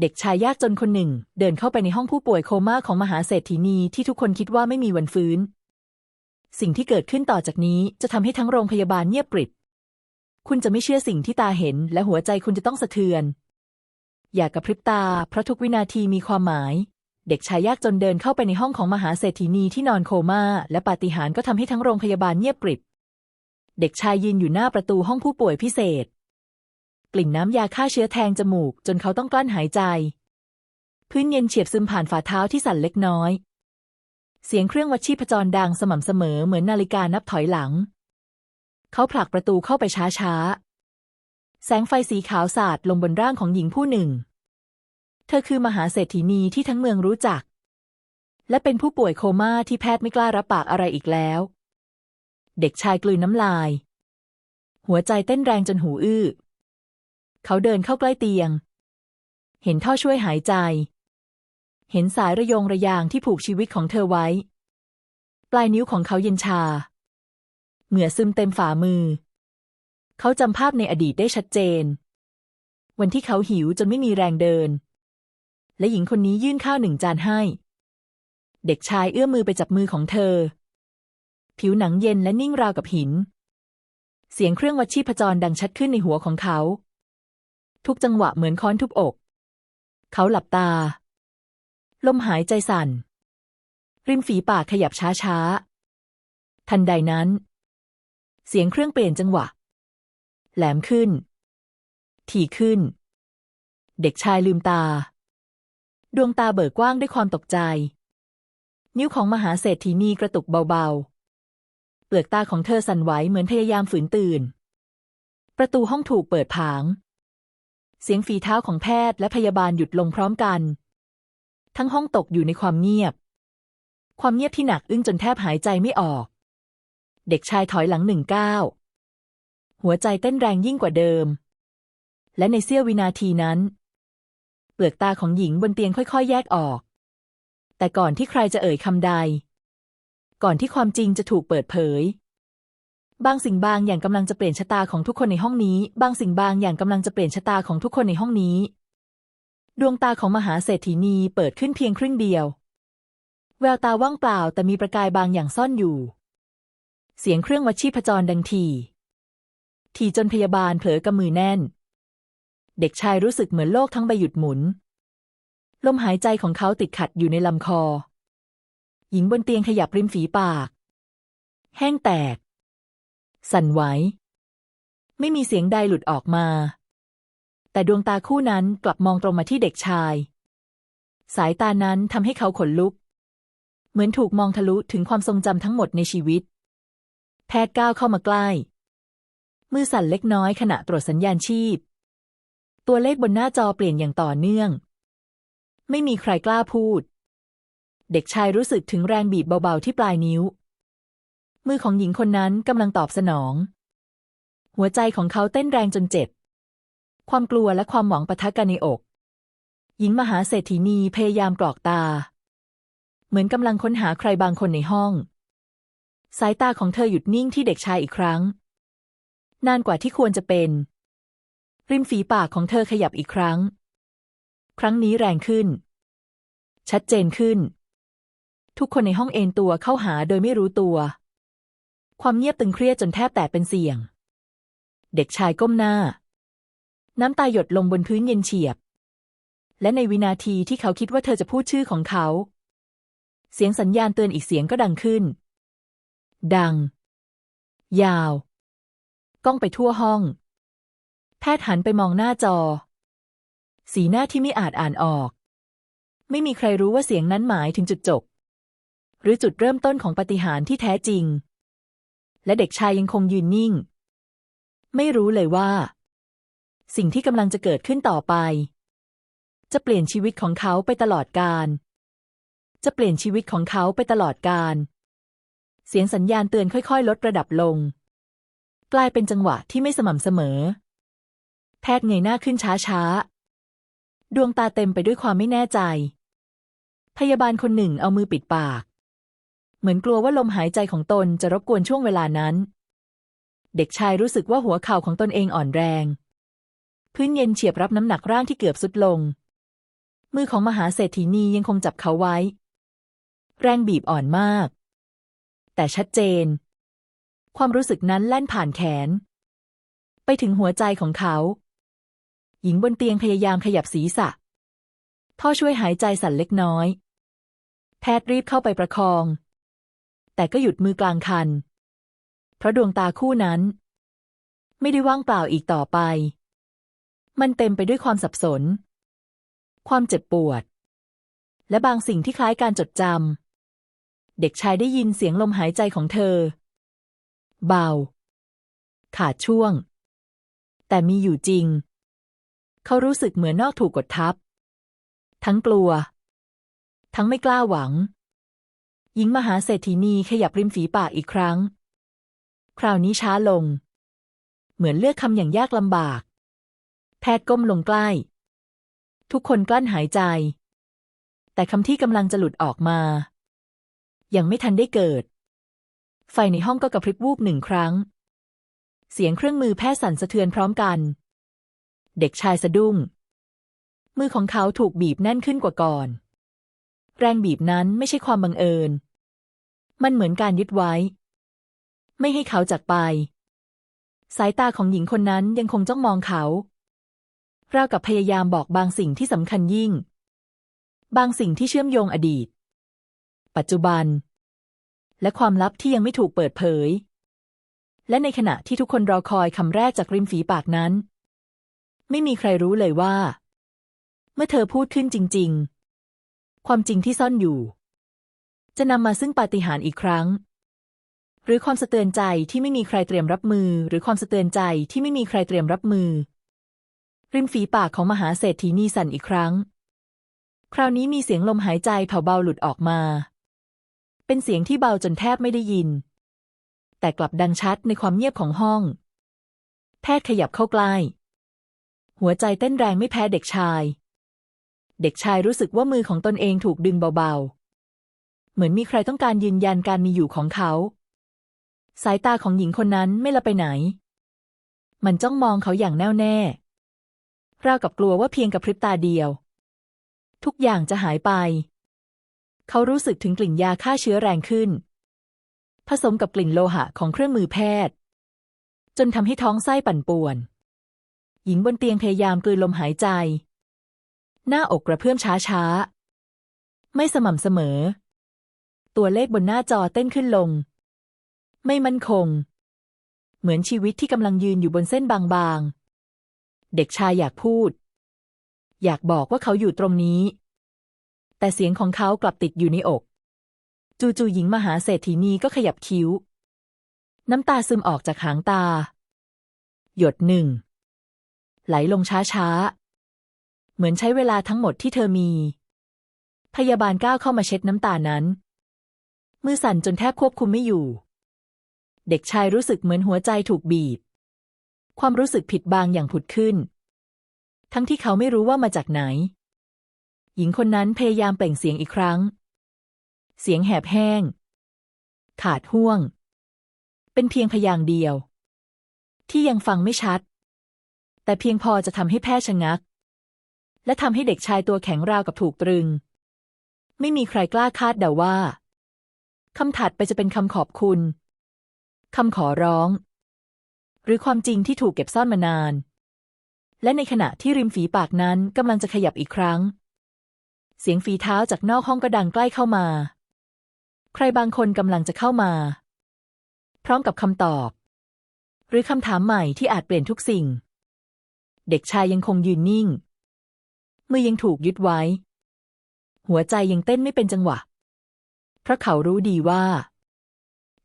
เด็กชายยากจนคนหนึ่ง เดินเข้าไปในห้องผู้ป่วยโคม่าของมหาเศรษฐีนีที่ทุกคนคิดว่าไม่มีวันฟื้น สิ่งที่เกิดขึ้นต่อจากนี้จะทำให้ทั้งโรงพยาบาลเงียบกริบ คุณจะไม่เชื่อสิ่งที่ตาเห็น และหัวใจคุณจะต้องสะเทือน อย่ากระพริบตา เพราะทุกวินาทีมีความหมาย เด็กชายยากจนเดินเข้าไปในห้องของมหาเศรษฐีนีที่นอนโคม่าและปาฏิหาริย์ก็ทำให้ทั้งโรงพยาบาลเงียบกริบ เด็กชายยืนอยู่หน้าประตูห้องผู้ป่วยพิเศษ กลิ่นน้ำยาฆ่าเชื้อแทงจมูก จนเขาต้องกลั้นหายใจ พื้นเย็นเฉียบซึมผ่านฝ่าเท้าที่สั่นเล็กน้อย เสียงเครื่องวัดชีพจรดังสม่ำเสมอเหมือนนาฬิกานับถอยหลัง เขาผลักประตูเข้าไปช้าๆ แสงไฟสีขาวสาดลงบนร่างของหญิงผู้หนึ่ง เธอคือมหาเศรษฐีนีที่ทั้งเมืองรู้จัก และเป็นผู้ป่วยโคม่าที่แพทย์ไม่กล้ารับปากอะไรอีกแล้ว เด็กชายกลืนน้ำลาย หัวใจเต้นแรงจนหูอื้อ เขาเดินเข้าใกล้เตียง เห็นท่อช่วยหายใจ เห็นสายระยงระยางที่ผูกชีวิตของเธอไว้ ปลายนิ้วของเขาเย็นชา เหงื่อซึมเต็มฝ่ามือ เขาจำภาพในอดีตได้ชัดเจน วันที่เขาหิวจนไม่มีแรงเดิน และหญิงคนนี้ยื่นข้าวหนึ่งจานให้ เด็กชายเอื้อมมือไปจับมือของเธอ ผิวหนังเย็นและนิ่งราวกับหินเสียงเครื่องวัดชีพจรดังชัดขึ้นในหัวของเขา ทุกจังหวะเหมือนค้อนทุบอก เขาหลับตา ลมหายใจสั่น ริมฝีปากขยับช้าๆ ทันใดนั้น เสียงเครื่องเปลี่ยนจังหวะ แหลมขึ้น ถี่ขึ้น เด็กชายลืมตา ดวงตาเบิกกว้างด้วยความตกใจ นิ้วของมหาเศรษฐีนีกระตุกเบาๆ เปลือกตาของเธอสั่นไหวเหมือนพยายามฝืนตื่น ประตูห้องถูกเปิดผาง เสียงฝีเท้าของแพทย์และพยาบาลหยุดลงพร้อมกัน ทั้งห้องตกอยู่ในความเงียบ ความเงียบที่หนักอึ้งจนแทบหายใจไม่ออก เด็กชายถอยหลังหนึ่งก้าวหัวใจเต้นแรงยิ่งกว่าเดิม และในเสี้ยววินาทีนั้น เปลือกตาของหญิงบนเตียงค่อยๆ แยกออก แต่ก่อนที่ใครจะเอ่ยคำใด ก่อนที่ความจริงจะถูกเปิดเผย บางสิ่งบางอย่างกำลังจะเปลี่ยนชะตาของทุกคนในห้องนี้ บางสิ่งบางอย่างกำลังจะเปลี่ยนชะตาของทุกคนในห้องนี้ ดวงตาของมหาเศรษฐีนีเปิดขึ้นเพียงครึ่งเดียว แววตาว่างเปล่าแต่มีประกายบางอย่างซ่อนอยู่ เสียงเครื่องวัดชีพจรดังที ทีจนพยาบาลเผลอกำมือแน่น เด็กชายรู้สึกเหมือนโลกทั้งใบหยุดหมุน ลมหายใจของเขาติดขัดอยู่ในลำคอ หญิงบนเตียงขยับริมฝีปาก แห้งแตก สั่นไหว ไม่มีเสียงใดหลุดออกมา แต่ดวงตาคู่นั้นกลับมองตรงมาที่เด็กชาย สายตานั้นทำให้เขาขนลุก เหมือนถูกมองทะลุถึงความทรงจำทั้งหมดในชีวิต แพทย์ก้าวเข้ามาใกล้ มือสั่นเล็กน้อยขณะตรวจสัญญาณชีพ ตัวเลขบนหน้าจอเปลี่ยนอย่างต่อเนื่อง ไม่มีใครกล้าพูดเด็กชายรู้สึกถึงแรงบีบเบาๆที่ปลายนิ้ว มือของหญิงคนนั้นกำลังตอบสนอง หัวใจของเขาเต้นแรงจนเจ็บ ความกลัวและความหวังปะทะกันในอก หญิงมหาเศรษฐีนีพยายามกรอกตา เหมือนกำลังค้นหาใครบางคนในห้อง สายตาของเธอหยุดนิ่งที่เด็กชายอีกครั้ง นานกว่าที่ควรจะเป็น ริมฝีปากของเธอขยับอีกครั้ง ครั้งนี้แรงขึ้น ชัดเจนขึ้น ทุกคนในห้องเอนตัวเข้าหาโดยไม่รู้ตัว ความเงียบตึงเครียดจนแทบแตกเป็นเสียง เด็กชายก้มหน้า น้ำตาหยดลงบนพื้นเย็นเฉียบ และในวินาทีที่เขาคิดว่าเธอจะพูดชื่อของเขา เสียงสัญญาณเตือนอีกเสียงก็ดังขึ้น ดัง ยาว ก้องไปทั่วห้อง แพทย์หันไปมองหน้าจอ สีหน้าที่ไม่อาจอ่านออก ไม่มีใครรู้ว่าเสียงนั้นหมายถึงจุดจบ หรือจุดเริ่มต้นของปฏิหารที่แท้จริง และเด็กชายยังคงยืนนิ่ง ไม่รู้เลยว่า สิ่งที่กำลังจะเกิดขึ้นต่อไป จะเปลี่ยนชีวิตของเขาไปตลอดกาลจะเปลี่ยนชีวิตของเขาไปตลอดกาลเสียงสัญญาณเตือนค่อยๆ ลดระดับลง กลายเป็นจังหวะที่ไม่สม่ำเสมอ แพทย์เงยหน้าขึ้นช้าๆ ดวงตาเต็มไปด้วยความไม่แน่ใจ พยาบาลคนหนึ่งเอามือปิดปาก เหมือนกลัวว่าลมหายใจของตนจะรบกวนช่วงเวลานั้น เด็กชายรู้สึกว่าหัวเข่าของตนเองอ่อนแรง พื้นเย็นเฉียบรับน้ำหนักร่างที่เกือบสุดลง มือของมหาเศรษฐีนียังคงจับเขาไว้ แรงบีบอ่อนมาก แต่ชัดเจน ความรู้สึกนั้นแล่นผ่านแขน ไปถึงหัวใจของเขา หญิงบนเตียงพยายามขยับศีรษะ พ่อช่วยหายใจสั่นเล็กน้อย แพทย์รีบเข้าไปประคอง แต่ก็หยุดมือกลางคัน เพราะดวงตาคู่นั้น ไม่ได้ว่างเปล่าอีกต่อไป มันเต็มไปด้วยความสับสน ความเจ็บปวด และบางสิ่งที่คล้ายการจดจำ เด็กชายได้ยินเสียงลมหายใจของเธอ เบา ขาดช่วง แต่มีอยู่จริง เขารู้สึกเหมือนนอกถูกกดทับ ทั้งกลัว ทั้งไม่กล้าหวัง หญิงมหาเศรษฐีนีขยับริมฝีปากอีกครั้ง คราวนี้ช้าลง เหมือนเลือกคำอย่างยากลำบาก แพทย์ก้มลงใกล้ ทุกคนกลั้นหายใจ แต่คำที่กำลังจะหลุดออกมา ยังไม่ทันได้เกิด ไฟในห้องก็กระพริบวูบหนึ่งครั้ง เสียงเครื่องมือแพทย์สั่นสะเทือนพร้อมกัน เด็กชายสะดุ้ง มือของเขาถูกบีบแน่นขึ้นกว่าก่อน แรงบีบนั้นไม่ใช่ความบังเอิญ มันเหมือนการยึดไว้ ไม่ให้เขาจากไป สายตาของหญิงคนนั้นยังคงจ้องมองเขาราวกับพยายามบอกบางสิ่งที่สำคัญยิ่ง บางสิ่งที่เชื่อมโยงอดีต ปัจจุบัน และความลับที่ยังไม่ถูกเปิดเผย และในขณะที่ทุกคนรอคอยคำแรกจากริมฝีปากนั้น ไม่มีใครรู้เลยว่า เมื่อเธอพูดขึ้นจริง ๆ ความจริงที่ซ่อนอยู่ จะนำมาซึ่งปาฏิหาริย์อีกครั้ง หรือความสะเตือนใจที่ไม่มีใครเตรียมรับมือ หรือความสะเตือนใจที่ไม่มีใครเตรียมรับมือ ริมฝีปากของมหาเศรษฐีนีสั่นอีกครั้ง คราวนี้มีเสียงลมหายใจเผาเบาหลุดออกมา เป็นเสียงที่เบาจนแทบไม่ได้ยิน แต่กลับดังชัดในความเงียบของห้อง แพทย์ขยับเข้าใกล้หัวใจเต้นแรงไม่แพ้เด็กชาย เด็กชายรู้สึกว่ามือของตนเองถูกดึงเบาๆ เหมือนมีใครต้องการยืนยันการมีอยู่ของเขา สายตาของหญิงคนนั้นไม่ละไปไหน มันจ้องมองเขาอย่างแน่วแน่ ราวกับกลัวว่าเพียงกับพริบตาเดียว ทุกอย่างจะหายไป เขารู้สึกถึงกลิ่นยาฆ่าเชื้อแรงขึ้น ผสมกับกลิ่นโลหะของเครื่องมือแพทย์ จนทำให้ท้องไส้ปั่นป่วน หญิงบนเตียงพยายามกลืนลมหายใจ หน้าอกกระเพื่อมช้าๆไม่สม่ำเสมอ ตัวเลขบนหน้าจอเต้นขึ้นลง ไม่มั่นคง เหมือนชีวิตที่กำลังยืนอยู่บนเส้นบางๆ เด็กชายอยากพูด อยากบอกว่าเขาอยู่ตรงนี้ แต่เสียงของเขากลับติดอยู่ในอก จู่ๆหญิงมหาเศรษฐีนีก็ขยับคิ้ว น้ำตาซึมออกจากหางตา หยดหนึ่งไหลลงช้าๆ เหมือนใช้เวลาทั้งหมดที่เธอมี พยาบาลก้าวเข้ามาเช็ดน้ำตานั้น มือสั่นจนแทบควบคุมไม่อยู่ เด็กชายรู้สึกเหมือนหัวใจถูกบีบ ความรู้สึกผิดบางอย่างผุดขึ้น ทั้งที่เขาไม่รู้ว่ามาจากไหน หญิงคนนั้นพยายามเปล่งเสียงอีกครั้ง เสียงแหบแห้ง ขาดห่วง เป็นเพียงพยางเดียว ที่ยังฟังไม่ชัด แต่เพียงพอจะทำให้แพทย์ชะงัก และทำให้เด็กชายตัวแข็งราวกับถูกตรึง ไม่มีใครกล้าคาดเดาว่าคำถัดไปจะเป็นคำขอบคุณคำขอร้อง หรือความจริงที่ถูกเก็บซ่อนมานาน และในขณะที่ริมฝีปากนั้นกำลังจะขยับอีกครั้ง เสียงฝีเท้าจากนอกห้องก็ดังใกล้เข้ามา ใครบางคนกำลังจะเข้ามา พร้อมกับคำตอบ หรือคำถามใหม่ที่อาจเปลี่ยนทุกสิ่ง เด็กชายยังคงยืนนิ่ง มือยังถูกยึดไว้ หัวใจยังเต้นไม่เป็นจังหวะ เพราะเขารู้ดีว่า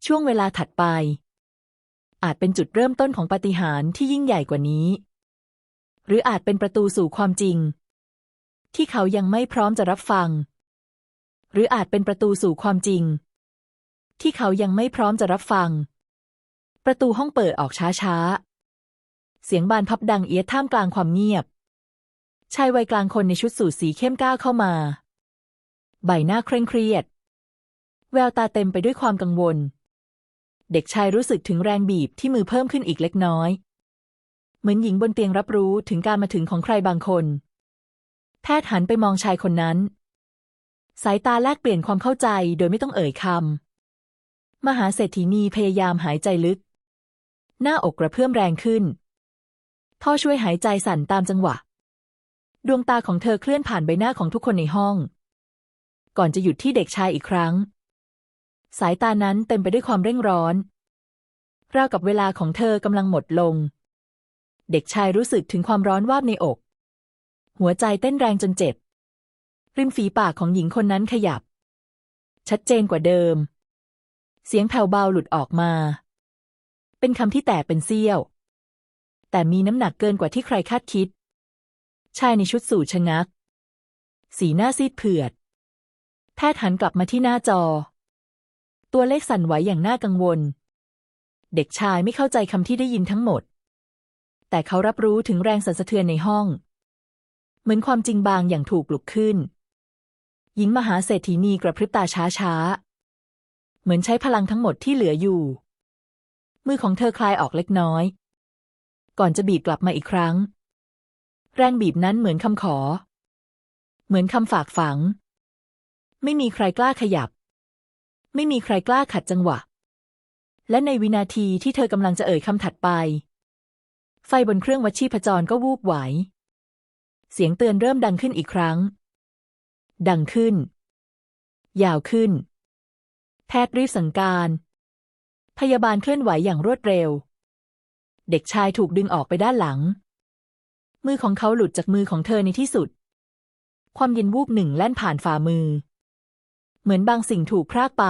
ช่วงเวลาถัดไป อาจเป็นจุดเริ่มต้นของปาฏิหาริย์ที่ยิ่งใหญ่กว่านี้ หรืออาจเป็นประตูสู่ความจริง ที่เขายังไม่พร้อมจะรับฟัง หรืออาจเป็นประตูสู่ความจริง ที่เขายังไม่พร้อมจะรับฟัง ประตูห้องเปิดออกช้าๆเสียงบานพับดังเอียดท่ามกลางความเงียบ ชายวัยกลางคนในชุดสูทสีเข้มก้าวเข้ามา ใบหน้าเคร่งเครียด แววตาเต็มไปด้วยความกังวล เด็กชายรู้สึกถึงแรงบีบที่มือเพิ่มขึ้นอีกเล็กน้อย เหมือนหญิงบนเตียงรับรู้ถึงการมาถึงของใครบางคน แพทย์หันไปมองชายคนนั้น สายตาแลกเปลี่ยนความเข้าใจโดยไม่ต้องเอ่ยคำมหาเศรษฐีนีพยายามหายใจลึก หน้าอกกระเพื่อมแรงขึ้นท่อช่วยหายใจสั่นตามจังหวะ ดวงตาของเธอเคลื่อนผ่านใบหน้าของทุกคนในห้อง ก่อนจะหยุดที่เด็กชายอีกครั้ง สายตานั้นเต็มไปด้วยความเร่งร้อนราวกับเวลาของเธอกำลังหมดลง เด็กชายรู้สึกถึงความร้อนวาบในอก หัวใจเต้นแรงจนเจ็บ ริมฝีปากของหญิงคนนั้นขยับ ชัดเจนกว่าเดิม เสียงแผ่วเบาหลุดออกมา เป็นคำที่แตกเป็นเสี้ยว แต่มีน้ำหนักเกินกว่าที่ใครคาดคิด ชายในชุดสูทชะงัก สีหน้าซีดเผือด แพทย์หันกลับมาที่หน้าจอ ตัวเลขสั่นไหวอย่างน่ากังวล เด็กชายไม่เข้าใจคำที่ได้ยินทั้งหมด แต่เขารับรู้ถึงแรงสั่นสะเทือนในห้อง เหมือนความจริงบางอย่างถูกปลุกขึ้น หญิงมหาเศรษฐีนีกระพริบตาช้าๆ เหมือนใช้พลังทั้งหมดที่เหลืออยู่ มือของเธอคลายออกเล็กน้อย ก่อนจะบีบกลับมาอีกครั้ง แรงบีบนั้นเหมือนคำขอ เหมือนคำฝากฝัง ไม่มีใครกล้าขยับ ไม่มีใครกล้าขัดจังหวะ และในวินาทีที่เธอกำลังจะเอ่ยคำถัดไป ไฟบนเครื่องวัดชีพจรก็วูบไหว เสียงเตือนเริ่มดังขึ้นอีกครั้ง ดังขึ้น ยาวขึ้น แพทย์รีบสั่งการ พยาบาลเคลื่อนไหวอย่างรวดเร็ว เด็กชายถูกดึงออกไปด้านหลัง มือของเขาหลุดจากมือของเธอในที่สุด ความเย็นวูบหนึ่งแล่นผ่านฝ่ามือ เหมือนบางสิ่งถูกพรากไป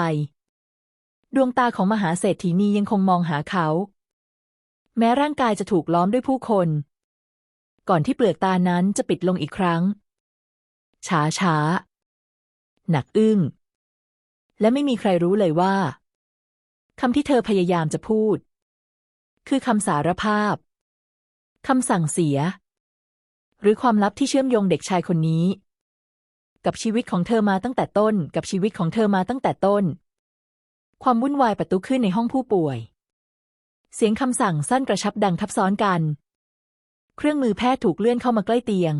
ดวงตาของมหาเศรษฐีนียังคงมองหาเขา แม้ร่างกายจะถูกล้อมด้วยผู้คน ก่อนที่เปลือกตานั้นจะปิดลงอีกครั้ง ช้าช้าหนักอึ้ง และไม่มีใครรู้เลยว่าคำที่เธอพยายามจะพูด คือคำสารภาพ คำสั่งเสีย หรือความลับที่เชื่อมโยงเด็กชายคนนี้ กับชีวิตของเธอมาตั้งแต่ต้น กับชีวิตของเธอมาตั้งแต่ต้น ความวุ่นวายประตูขึ้นในห้องผู้ป่วย เสียงคำสั่งสั้นกระชับดังทับซ้อนกัน เครื่องมือแพทย์ถูกเลื่อนเข้ามาใกล้เตียง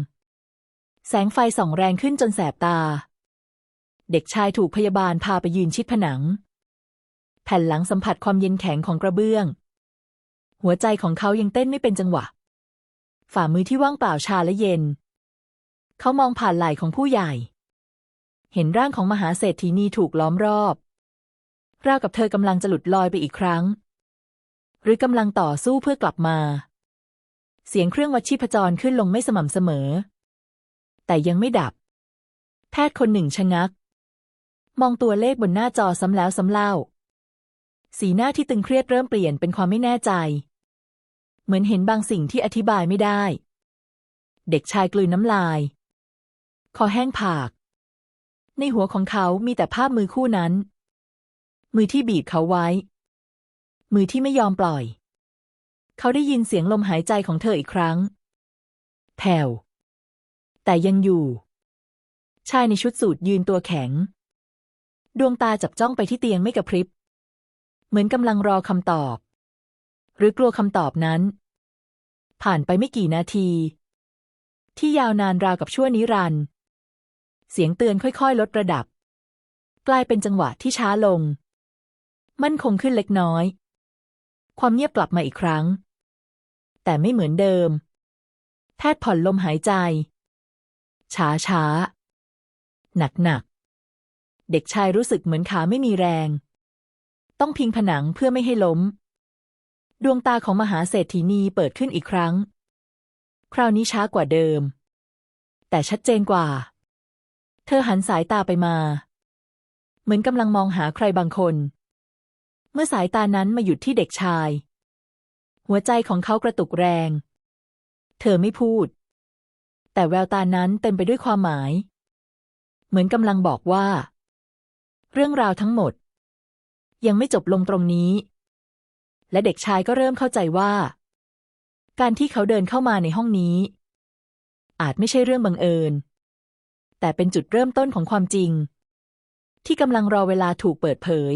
แสงไฟส่องแรงขึ้นจนแสบตา เด็กชายถูกพยาบาลพาไปยืนชิดผนัง แผ่นหลังสัมผัสความเย็นแข็งของกระเบื้อง หัวใจของเขายังเต้นไม่เป็นจังหวะ ฝ่ามือที่ว่างเปล่าชาและเย็น เขามองผ่านไหล่ของผู้ใหญ่ เห็นร่างของมหาเศรษฐีนีถูกล้อมรอบราวกับเธอกำลังจะหลุดลอยไปอีกครั้ง หรือกำลังต่อสู้เพื่อกลับมา เสียงเครื่องวัดชีพจรขึ้นลงไม่สม่ำเสมอ แต่ยังไม่ดับ แพทย์คนหนึ่งชะงัก มองตัวเลขบนหน้าจอซ้ำแล้วซ้ำเล่า สีหน้าที่ตึงเครียดเริ่มเปลี่ยนเป็นความไม่แน่ใจ เหมือนเห็นบางสิ่งที่อธิบายไม่ได้ เด็กชายกลืนน้ำลาย คอแห้งผาก ในหัวของเขามีแต่ภาพมือคู่นั้น มือที่บีบเขาไว้ มือที่ไม่ยอมปล่อย เขาได้ยินเสียงลมหายใจของเธออีกครั้ง แผ่ว แต่ยังอยู่ ชายในชุดสูทยืนตัวแข็ง ดวงตาจับจ้องไปที่เตียงไม่กระพริบ เหมือนกำลังรอคำตอบ หรือกลัวคำตอบนั้น ผ่านไปไม่กี่นาที ที่ยาวนานราวกับชั่วนิรันด์เสียงเตือนค่อยๆ ลดระดับ กลายเป็นจังหวะที่ช้าลง มั่นคงขึ้นเล็กน้อย ความเงียบกลับมาอีกครั้ง แต่ไม่เหมือนเดิม แพทย์ผ่อนลมหายใจ ช้าช้าหนักหนักเด็กชายรู้สึกเหมือนขาไม่มีแรง ต้องพิงผนังเพื่อไม่ให้ล้ม ดวงตาของมหาเศรษฐีนีเปิดขึ้นอีกครั้ง คราวนี้ช้ากว่าเดิม แต่ชัดเจนกว่า เธอหันสายตาไปมา เหมือนกำลังมองหาใครบางคน เมื่อสายตานั้นมาหยุดที่เด็กชาย หัวใจของเขากระตุกแรง เธอไม่พูด แต่แววตานั้นเต็มไปด้วยความหมาย เหมือนกำลังบอกว่า เรื่องราวทั้งหมด ยังไม่จบลงตรงนี้ และเด็กชายก็เริ่มเข้าใจว่า การที่เขาเดินเข้ามาในห้องนี้ อาจไม่ใช่เรื่องบังเอิญ แต่เป็นจุดเริ่มต้นของความจริง ที่กำลังรอเวลาถูกเปิดเผย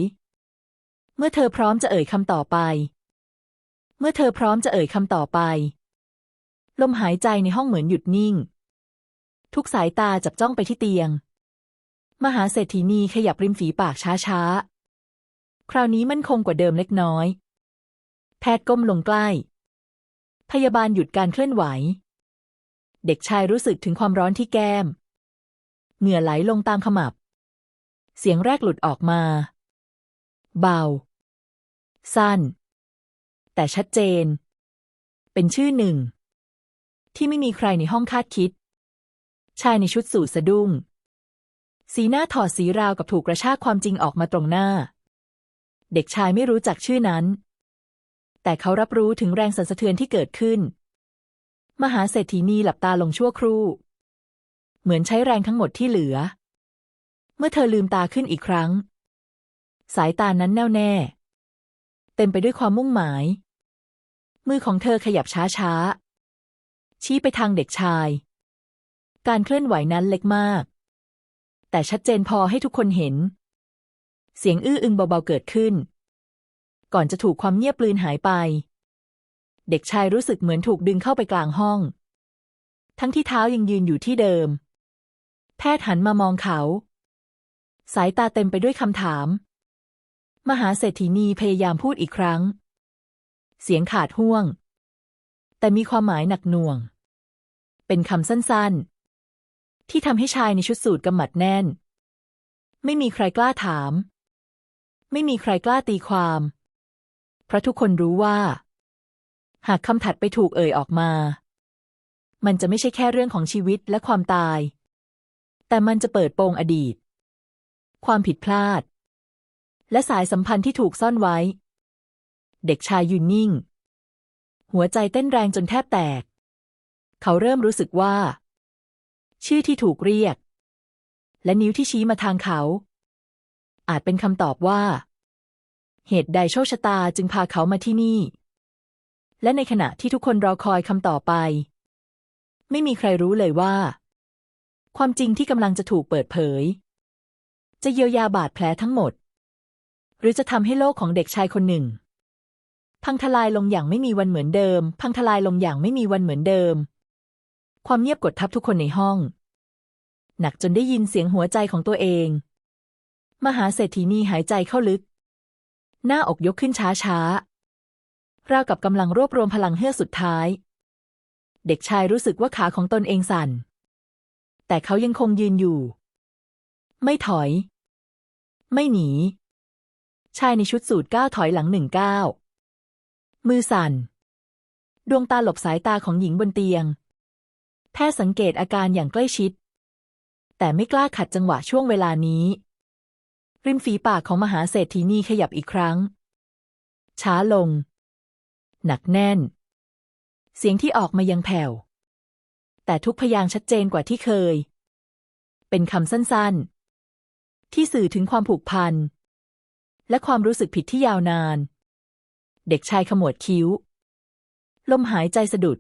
เมื่อเธอพร้อมจะเอ่ยคำต่อไป เมื่อเธอพร้อมจะเอ่ยคำต่อไป ลมหายใจในห้องเหมือนหยุดนิ่ง ทุกสายตาจับจ้องไปที่เตียง มหาเศรษฐีนีขยับริมฝีปากช้าๆคราวนี้มั่นคงกว่าเดิมเล็กน้อย แพทย์ก้มลงใกล้ พยาบาลหยุดการเคลื่อนไหว เด็กชายรู้สึกถึงความร้อนที่แก้ม เหงื่อไหลลงตามขมับ เสียงแรกหลุดออกมา เบา สั้น แต่ชัดเจน เป็นชื่อหนึ่ง ที่ไม่มีใครในห้องคาดคิด ชายในชุดสูทสะดุ้ง สีหน้าถอดสีราวกับถูกกระชากความจริงออกมาตรงหน้า เด็กชายไม่รู้จักชื่อนั้น แต่เขารับรู้ถึงแรงสั่นสะเทือนที่เกิดขึ้น มหาเศรษฐีนีหลับตาลงชั่วครู่ เหมือนใช้แรงทั้งหมดที่เหลือ เมื่อเธอลืมตาขึ้นอีกครั้ง สายตานั้นแน่วแน่ เต็มไปด้วยความมุ่งหมาย มือของเธอขยับช้าๆ ชี้ไปทางเด็กชาย การเคลื่อนไหวนั้นเล็กมาก แต่ชัดเจนพอให้ทุกคนเห็น เสียงอื้ออึงเบาๆเกิดขึ้น ก่อนจะถูกความเงียบปลืนหายไป เด็กชายรู้สึกเหมือนถูกดึงเข้าไปกลางห้อง ทั้งที่เท้ายังยืนอยู่ที่เดิม แพทย์หันมามองเขา สายตาเต็มไปด้วยคำถาม มหาเศรษฐีนีพยายามพูดอีกครั้ง เสียงขาดห่วง แต่มีความหมายหนักหน่วง เป็นคำสั้นๆ ที่ทำให้ชายในชุดสูทกำหมัดแน่น ไม่มีใครกล้าถาม ไม่มีใครกล้าตีความ เพราะทุกคนรู้ว่า หากคำถัดไปถูกเอ่ยออกมา มันจะไม่ใช่แค่เรื่องของชีวิตและความตาย แต่มันจะเปิดโปงอดีต ความผิดพลาด และสายสัมพันธ์ที่ถูกซ่อนไว้ เด็กชายยืนนิ่ง หัวใจเต้นแรงจนแทบแตก เขาเริ่มรู้สึกว่า ชื่อที่ถูกเรียก และนิ้วที่ชี้มาทางเขา อาจเป็นคำตอบว่า เหตุใดโชคชะตาจึงพาเขามาที่นี่ และในขณะที่ทุกคนรอคอยคำต่อไป ไม่มีใครรู้เลยว่า ความจริงที่กำลังจะถูกเปิดเผย จะเยียวยาบาดแผลทั้งหมด หรือจะทำให้โลกของเด็กชายคนหนึ่ง พังทลายลงอย่างไม่มีวันเหมือนเดิม พังทลายลงอย่างไม่มีวันเหมือนเดิม ความเงียบกดทับทุกคนในห้อง หนักจนได้ยินเสียงหัวใจของตัวเอง มหาเศรษฐีนีหายใจเข้าลึก หน้าอกยกขึ้นช้าช้าราวกับกำลังรวบรวมพลังเฮือกสุดท้าย เด็กชายรู้สึกว่าขาของตนเองสั่น แต่เขายังคงยืนอยู่ ไม่ถอย ไม่หนี ชายในชุดสูทก้าวถอยหลังหนึ่งก้าวมือสั่น ดวงตาหลบสายตาของหญิงบนเตียง แพทย์สังเกตอาการอย่างใกล้ชิด แต่ไม่กล้าขัดจังหวะช่วงเวลานี้ ริมฝีปากของมหาเศรษฐีนีขยับอีกครั้ง ช้าลง หนักแน่น เสียงที่ออกมายังแผ่ว แต่ทุกพยางชัดเจนกว่าที่เคย เป็นคำสั้นๆ ที่สื่อถึงความผูกพัน และความรู้สึกผิดที่ยาวนาน เด็กชายขมวดคิ้ว ลมหายใจสะดุด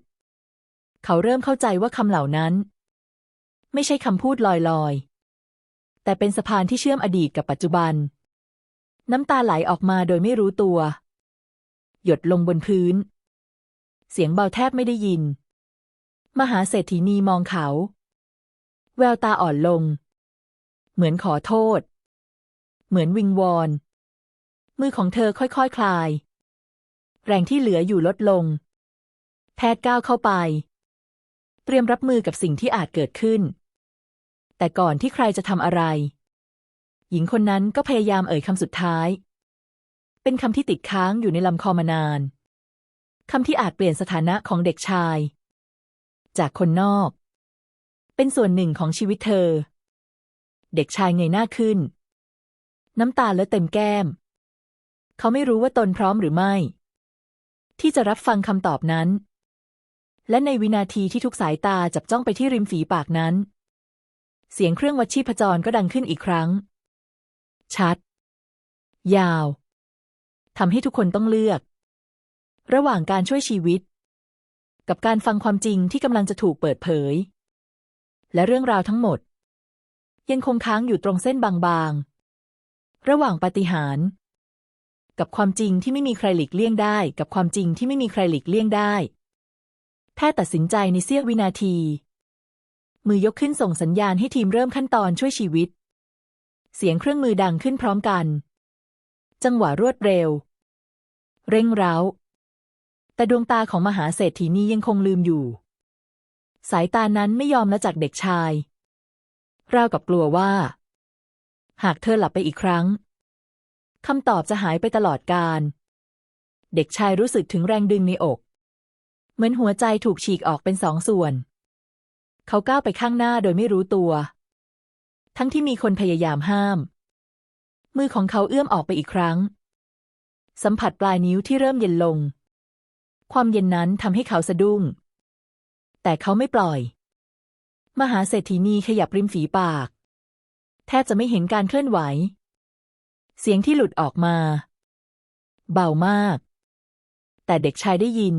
เขาเริ่มเข้าใจว่าคำเหล่านั้น ไม่ใช่คำพูดลอยๆ แต่เป็นสะพานที่เชื่อมอดีตกับปัจจุบัน น้ำตาไหลออกมาโดยไม่รู้ตัว หยดลงบนพื้น เสียงเบาแทบไม่ได้ยิน มหาเศรษฐีนีมองเขา แววตาอ่อนลง เหมือนขอโทษ เหมือนวิงวอน มือของเธอค่อยๆคคลาย แรงที่เหลืออยู่ลดลง แพทย์ก้าวเข้าไป เตรียมรับมือกับสิ่งที่อาจเกิดขึ้น แต่ก่อนที่ใครจะทำอะไร หญิงคนนั้นก็พยายามเอ่ยคำสุดท้าย เป็นคำที่ติดค้างอยู่ในลำคอมานานคำที่อาจเปลี่ยนสถานะของเด็กชาย จากคนนอก เป็นส่วนหนึ่งของชีวิตเธอ เด็กชายเงยหน้าขึ้น น้ำตาเลอะเต็มแก้ม เขาไม่รู้ว่าตนพร้อมหรือไม่ ที่จะรับฟังคำตอบนั้น และในวินาทีที่ทุกสายตาจับจ้องไปที่ริมฝีปากนั้น เสียงเครื่องวัดชีพจรก็ดังขึ้นอีกครั้ง ชัด ยาวทำให้ทุกคนต้องเลือก ระหว่างการช่วยชีวิต กับการฟังความจริงที่กำลังจะถูกเปิดเผย และเรื่องราวทั้งหมด ยังคงค้างอยู่ตรงเส้นบางๆ ระหว่างปาฏิหาริย์กับความจริงที่ไม่มีใครหลีกเลี่ยงได้ กับความจริงที่ไม่มีใครหลีกเลี่ยงได้ แพทย์ตัดสินใจในเสี้ยววินาที มือยกขึ้นส่งสัญญาณให้ทีมเริ่มขั้นตอนช่วยชีวิต เสียงเครื่องมือดังขึ้นพร้อมกัน จังหวะรวดเร็ว เร่งร้าว แต่ดวงตาของมหาเศรษฐีนี้ยังคงลืมอยู่ สายตานั้นไม่ยอมละจากเด็กชาย ราวกับกลัวว่า หากเธอหลับไปอีกครั้งคำตอบจะหายไปตลอดกาลเด็กชายรู้สึกถึงแรงดึงในอก เหมือนหัวใจถูกฉีกออกเป็นสองส่วน เขาก้าวไปข้างหน้าโดยไม่รู้ตัว ทั้งที่มีคนพยายามห้าม มือของเขาเอื้อมออกไปอีกครั้ง สัมผัสปลายนิ้วที่เริ่มเย็นลง ความเย็นนั้นทำให้เขาสะดุ้ง แต่เขาไม่ปล่อย มหาเศรษฐีนีขยับริมฝีปาก แทบจะไม่เห็นการเคลื่อนไหว เสียงที่หลุดออกมา เบามาก แต่เด็กชายได้ยิน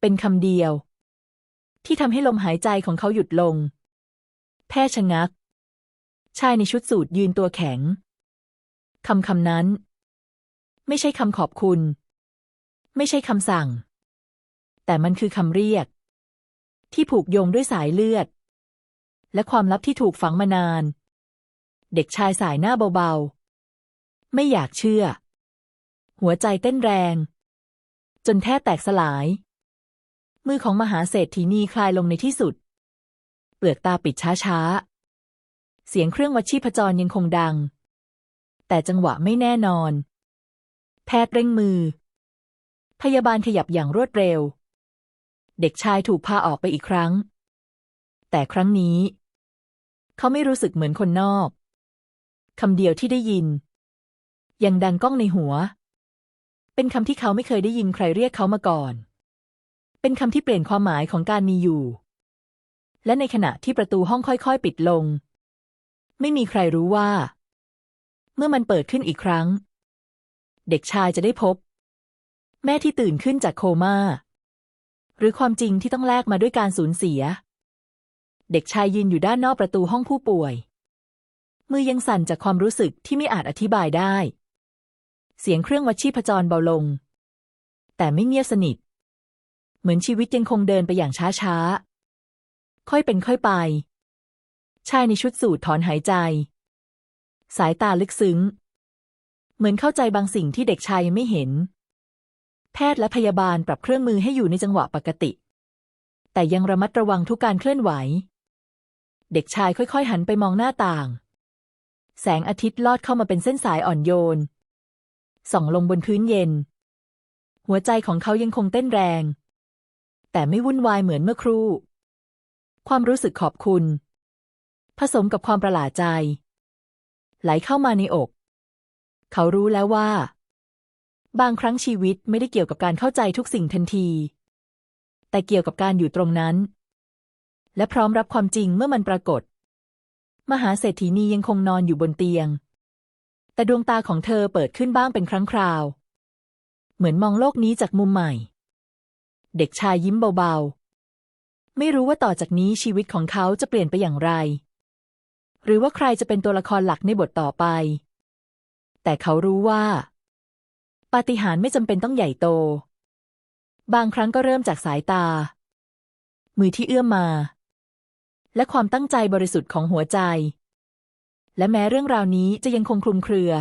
เป็นคำเดียว ที่ทำให้ลมหายใจของเขาหยุดลง แพทย์ชะงัก ชายในชุดสูทยืนตัวแข็งคำคำนั้น ไม่ใช่คำขอบคุณ ไม่ใช่คำสั่ง แต่มันคือคำเรียก ที่ผูกโยงด้วยสายเลือด และความลับที่ถูกฝังมานาน เด็กชายสายหน้าเบาๆ ไม่อยากเชื่อ หัวใจเต้นแรง จนแทบแตกสลาย มือของมหาเศรษฐีนีคลายลงในที่สุด เปลือกตาปิดช้าๆ เสียงเครื่องวัดชีพจรยังคงดัง แต่จังหวะไม่แน่นอน แพทย์เร่งมือ พยาบาลขยับอย่างรวดเร็ว เด็กชายถูกพาออกไปอีกครั้ง แต่ครั้งนี้ เขาไม่รู้สึกเหมือนคนนอกคำเดียวที่ได้ยิน ยังดังก้องในหัว เป็นคำที่เขาไม่เคยได้ยินใครเรียกเขามาก่อน เป็นคำที่เปลี่ยนความหมายของการมีอยู่ และในขณะที่ประตูห้องค่อยๆ ปิดลง ไม่มีใครรู้ว่า เมื่อมันเปิดขึ้นอีกครั้ง เด็กชายจะได้พบ แม่ที่ตื่นขึ้นจากโคมา่า หรือความจริงที่ต้องแลกมาด้วยการสูญเสีย เด็กชายยืนอยู่ด้านนอกประตูห้องผู้ป่วย มือยังสั่นจากความรู้สึกที่ไม่อาจอธิบายได้ เสียงเครื่องวัดชีพจรเบาลง แต่ไม่เงียบสนิท เหมือนชีวิตยังคงเดินไปอย่างช้าๆ ค่อยเป็นค่อยไป ชายในชุดสูทถอนหายใจ สายตาลึกซึ้ง เหมือนเข้าใจบางสิ่งที่เด็กชายยังไม่เห็น แพทย์และพยาบาลปรับเครื่องมือให้อยู่ในจังหวะปกติ แต่ยังระมัดระวังทุกการเคลื่อนไหว เด็กชายค่อยๆ หันไปมองหน้าต่าง แสงอาทิตย์ลอดเข้ามาเป็นเส้นสายอ่อนโยนส่องลงบนพื้นเย็น หัวใจของเขายังคงเต้นแรง แต่ไม่วุ่นวายเหมือนเมื่อครู่ ความรู้สึกขอบคุณ ผสมกับความประหลาดใจ ไหลเข้ามาในอก เขารู้แล้วว่า บางครั้งชีวิตไม่ได้เกี่ยวกับการเข้าใจทุกสิ่งทันที แต่เกี่ยวกับการอยู่ตรงนั้น และพร้อมรับความจริงเมื่อมันปรากฏ มหาเศรษฐีนียังคงนอนอยู่บนเตียง แต่ดวงตาของเธอเปิดขึ้นบ้างเป็นครั้งคราว เหมือนมองโลกนี้จากมุมใหม่ เด็กชายยิ้มเบาๆ ไม่รู้ว่าต่อจากนี้ชีวิตของเขาจะเปลี่ยนไปอย่างไร หรือว่าใครจะเป็นตัวละครหลักในบทต่อไป แต่เขารู้ว่า ปาฏิหาริย์ไม่จำเป็นต้องใหญ่โต บางครั้งก็เริ่มจากสายตา มือที่เอื้อมมา และความตั้งใจบริสุทธิ์ของหัวใจ และแม้เรื่องราวนี้จะยังคงคลุมเครือ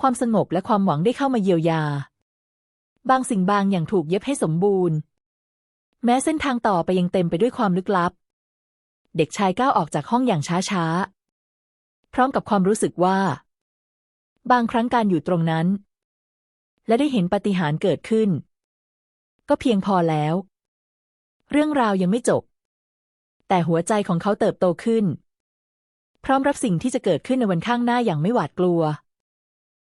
ความสงบและความหวังได้เข้ามาเยียวยา บางสิ่งบางอย่างถูกเย็บให้สมบูรณ์ แม้เส้นทางต่อไปยังเต็มไปด้วยความลึกลับ เด็กชายก้าวออกจากห้องอย่างช้าๆ พร้อมกับความรู้สึกว่า บางครั้งการอยู่ตรงนั้น และได้เห็นปาฏิหาริย์เกิดขึ้น ก็เพียงพอแล้ว เรื่องราวยังไม่จบ แต่หัวใจของเขาเติบโตขึ้น พร้อมรับสิ่งที่จะเกิดขึ้นในวันข้างหน้าอย่างไม่หวาดกลัว